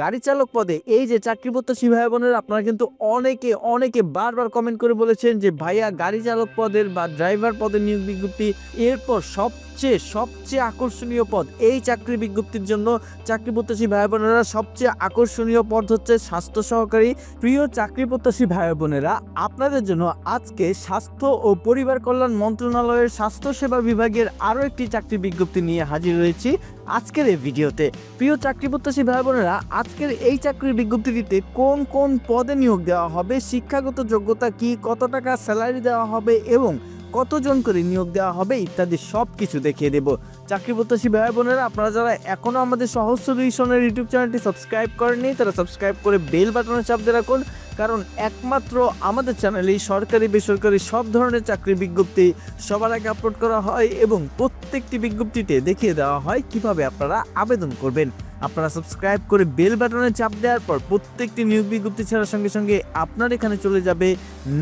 গাড়ি চালক পদে এই যে চাকরি প্রত্যাশী ভাই বোনেরা আপনারা কিন্তু অনেকে অনেকে বারবার কমেন্ট করে বলেছেন যে, ভাইয়া গাড়ি চালক পদের বা ড্রাইভার পদের নিয়োগ বিজ্ঞপ্তি এরপর সবচেয়ে সবচেয়ে আকর্ষণীয় পদ এই চাকরি বিজ্ঞপ্তির জন্য চাকরি প্রত্যাশী ভাই বোনেরা সবচেয়ে আকর্ষণীয় পদ হচ্ছে স্বাস্থ্য সহকারী। প্রিয় চাকরি প্রত্যাশী ভাই বোনেরা আপনাদের জন্য আজকে স্বাস্থ্য ও পরিবার কল্যাণ মন্ত্রণালয়ের স্বাস্থ্য সেবা বিভাগের আরও একটি চাকরি বিজ্ঞপ্তি নিয়ে হাজির হয়েছি আজকের এই ভিডিওতে প্রিয় চাকরি প্রত্যাশী ভাই বোনেরা আজকের এই চাকরির বিজ্ঞপ্তিটিতে কোন কোন পদে নিয়োগ দেওয়া হবে, শিক্ষাগত যোগ্যতা কি, কত টাকা স্যালারি দেওয়া হবে এবং কতজন করে নিয়োগ দেওয়া হবে ইত্যাদি সব কিছু দেখিয়ে দেব। চাকরি প্রত্যাশী ভাই বোনেরা আপনারা যারা এখনও আমাদের সলিউশনের ইউটিউব চ্যানেলটি সাবস্ক্রাইব করেননি, তারা সাবস্ক্রাইব করে বেল বাটনে চাপ দিয়ে রাখুন। কারণ একমাত্র আমাদের চ্যানেলেই সরকারি, বেসরকারি সব ধরনের চাকরি বিজ্ঞপ্তি সবার আগে আপলোড করা হয় এবং প্রত্যেকটি বিজ্ঞপ্তিতে দেখিয়ে দেওয়া হয় কীভাবে আপনারা আবেদন করবেন। আপনারা সাবস্ক্রাইব করে বেল বাটনে চাপ দেওয়ার পর প্রত্যেকটি নিয়োগ বিজ্ঞপ্তি ছাড়ার সঙ্গে সঙ্গে আপনার এখানে চলে যাবে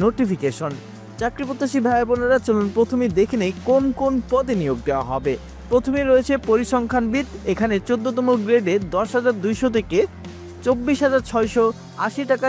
নোটিফিকেশন। চাকরি প্রত্যাশী ভাই বোনেরা, চলুন প্রথমে দেখে নেই কোন কোন পদে নিয়োগ দেওয়া হবে। প্রথমে রয়েছে পরিসংখ্যানবিদ, এখানে চোদ্দতম গ্রেডে দশ হাজার দুইশো থেকে চব্বিশ হাজার ছয়শো আশি টাকা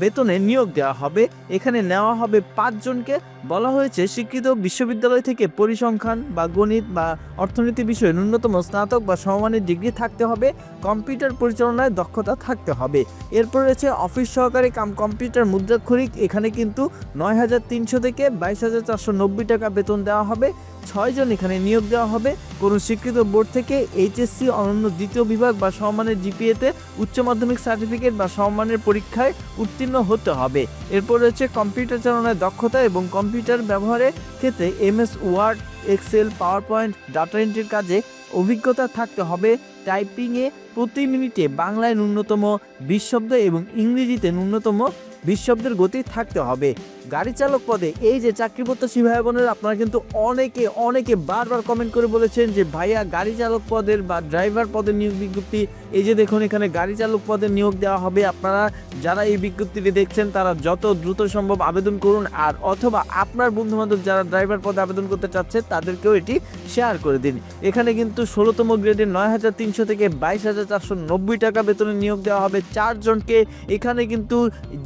বেতনে নিয়োগ দেওয়া হবে। এখানে নেওয়া হবে পাঁচজনকে বলা হয়েছে স্বীকৃত বিশ্ববিদ্যালয় থেকে পরিসংখ্যান বা গণিত বা অর্থনীতি বিষয়ে ন্যূনতম স্নাতক বা সমমানের ডিগ্রি থাকতে হবে। কম্পিউটার পরিচালনায় দক্ষতা থাকতে হবে। এরপর রয়েছে অফিস সহকারী কাম কম্পিউটার মুদ্রাক্ষরিক। এখানে কিন্তু নয় হাজার তিনশো থেকে বাইশ হাজার চারশো নব্বই টাকা বেতন দেওয়া হবে। ছয়জন এখানে নিয়োগ দেওয়া হবে। কোনো স্বীকৃত বোর্ড থেকে এইচএসসি, অনন্য দ্বিতীয় বিভাগ বা সমমানের জিপিএতে উচ্চ মাধ্যমিক সার্টিফিকেট বা সমমানের পরীক্ষায় উত্তীর্ণ হতে হবে। এরপর রয়েছে কম্পিউটার চালনায় দক্ষতা এবং কম্পিউটার ব্যবহারের ক্ষেত্রে MS, Word, Excel PowerPoint data এন্ট্রির কাজে অভিজ্ঞতা থাকতে হবে। টাইপিংয়ে প্রতি মিনিটে বাংলায় ন্যূনতম বিশ শব্দ এবং ইংরেজিতে ন্যূনতম বিশ শব্দের গতি থাকতে হবে। গাড়ি চালক পদে এই যে চাকরি প্রত্যাশী ভাই বোনেরা, আপনারা কিন্তু অনেকে অনেকে বারবার কমেন্ট করে বলেছেন যে, ভাইয়া, গাড়ি চালক পদের বা ড্রাইভার পদের নিয়োগ বিজ্ঞপ্তি, এই যে দেখুন এখানে গাড়ি চালক পদে নিয়োগ দেওয়া হবে। আপনারা যারা এই বিজ্ঞপ্তিটি দেখছেন, তারা যত দ্রুত সম্ভব আবেদন করুন, আর অথবা আপনার বন্ধু বান্ধব যারা ড্রাইভার পদে আবেদন করতে চাচ্ছে, তাদেরকেও এটি শেয়ার করে দিন। এখানে কিন্তু ষোলোতম গ্রেডে নয় হাজার তিনশো থেকে বাইশ হাজার চারশো নব্বই টাকা বেতনে নিয়োগ দেওয়া হবে চারজনকে। এখানে কিন্তু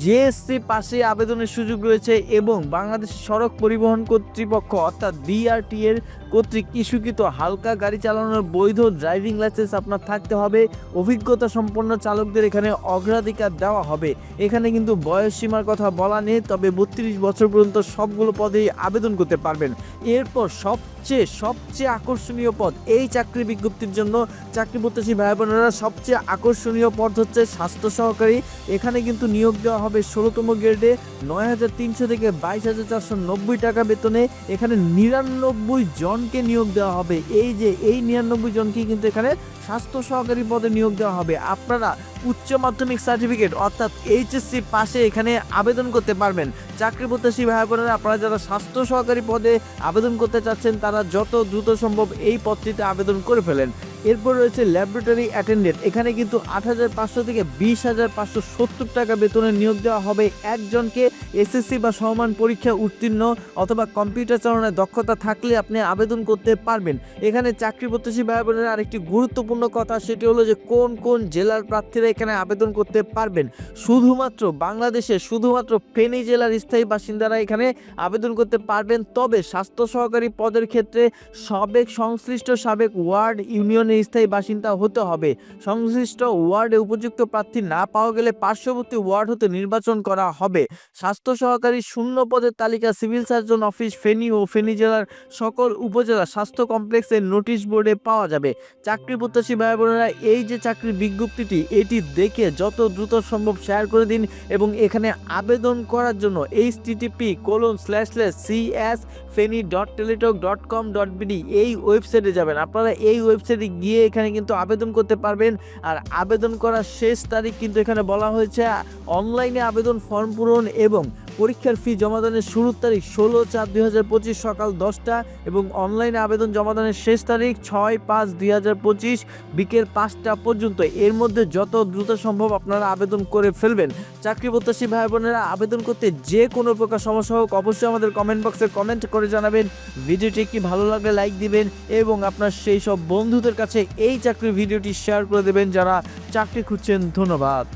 জিএসসি পাশে আবেদনের সুযোগ রয়েছে। এবং বাংলাদেশ সড়ক পরিবহন কর্তৃপক্ষ, অর্থাৎ বিআরটি এর কর্তৃক ইস্যুকৃত হালকা গাড়ি চালানোর বৈধ ড্রাইভিং লাইসেন্স আপনার থাকতে হবে। অভিজ্ঞতা সম্পন্ন চালকদের এখানে অগ্রাধিকার দেওয়া হবে। এখানে কিন্তু বয়স সীমার কথা বলা নেই, তবে বত্রিশ বছর পর্যন্ত সবগুলো পদেই আবেদন করতে পারবেন। এরপর সবচেয়ে সবচেয়ে আকর্ষণীয় পদ এই চাকরি বিজ্ঞপ্তির জন্য চাকরি প্রত্যাশী ভাই বোনেরা সবচেয়ে আকর্ষণীয় পদ হচ্ছে স্বাস্থ্য সহকারী। এখানে কিন্তু নিয়োগ দেওয়া হবে ষোলোতম গ্রেডে নয় হাজার তিনশো থেকে বাইশ হাজার চারশো নব্বই টাকা বেতনে। এখানে নিরানব্বই জনকে নিয়োগ দেওয়া হবে। এই যে এই নিরানব্বই জনকে কিন্তু এখানে স্বাস্থ্য সহকারী পদে নিয়োগ দেওয়া হবে। আপনারা উচ্চ মাধ্যমিক সার্টিফিকেট, অর্থাৎ এইচএসসি পাশে এখানে আবেদন করতে পারবেন। চাকরি প্রত্যাশী ভাই বোনেরা, আপনারা যারা স্বাস্থ্য সহকারী পদে আবেদন করতে চাচ্ছেন, তারা যত দ্রুত সম্ভব এই পদটিতে আবেদন করে ফেলেন। এরপর রয়েছে ল্যাবরেটরি অ্যাটেন্ডেন্ট। এখানে কিন্তু আট হাজার পাঁচশো থেকে বিশ হাজার পাঁচশো সত্তর টাকা বেতনে নিয়োগ দেওয়া হবে। একজনকে এসএসসি বা সমান পরীক্ষা উত্তীর্ণ অথবা কম্পিউটার চালনায় দক্ষতা থাকলে আপনি আবেদন করতে পারবেন। এখানে চাকরি প্রত্যাশী ভাই আরেকটি গুরুত্বপূর্ণ কথা সেটি হলো যে কোন কোন জেলার প্রার্থীরা এখানে আবেদন করতে পারবেন। শুধুমাত্র বাংলাদেশে শুধুমাত্র ফেনী জেলার স্থায়ী বাসিন্দারা এখানে আবেদন করতে পারবেন। তবে স্বাস্থ্য সহকারী পদের ক্ষেত্রে সাবেক সংশ্লিষ্ট সাবেক ওয়ার্ড ইউনিয়নের স্থায়ী বাসিন্দা হতে হবে। সংশ্লিষ্ট ওয়ার্ডে উপযুক্ত প্রার্থী না পাওয়া গেলে পার্শ্ববর্তী ওয়ার্ড হতে নির্বাচন করা হবে। স্বাস্থ্য সহকারী শূন্য পদের তালিকা সিভিল সার্জন অফিস, ফেনী ও ফেনী জেলার সকল উপজেলা স্বাস্থ্য কমপ্লেক্সের নোটিশ বোর্ডে পাওয়া যাবে। চাকরি প্রত্যাশী ভাই বোনেরা এই যে চাকরির বিজ্ঞপ্তিটি, এটি দেখে যত দ্রুত সম্ভব শেয়ার করে দিন এবং এখানে আবেদন করার জন্য H TTP colon slash slash CS Feni dot Teletalk dot com dot BD এই ওয়েবসাইটে যাবেন। আপনারা এই ওয়েবসাইটে গিয়ে এখানে কিন্তু আবেদন করতে পারবেন। আর আবেদন করার শেষ তারিখ কিন্তু এখানে বলা হয়েছে। অনলাইনে আবেদন ফর্ম পূরণ এবং পরীক্ষার ফি জমাদানের শুরুর তারিখ ষোলো চার দুই হাজার পঁচিশ সকাল দশটা এবং অনলাইনে আবেদন জমাদানের শেষ তারিখ ছয় পাঁচ দুই হাজার পঁচিশ বিকেল পাঁচটা পর্যন্ত। এর মধ্যে যত দ্রুত সম্ভব আপনারা আবেদন করে ফেলবেন। চাকরি প্রত্যাশী ভাই বোনেরা, আবেদন করতে যে কোনো প্রকার সমস্যা হোক, অবশ্যই আমাদের কমেন্ট বক্সে কমেন্ট করে জানাবেন। ভিডিওটি কি ভালো লাগলে লাইক দিবেন এবং আপনার সেই সব বন্ধুদের কাছে এই চাকরির ভিডিওটি শেয়ার করে দেবেন যারা চাকরি খুঁজছেন। ধন্যবাদ।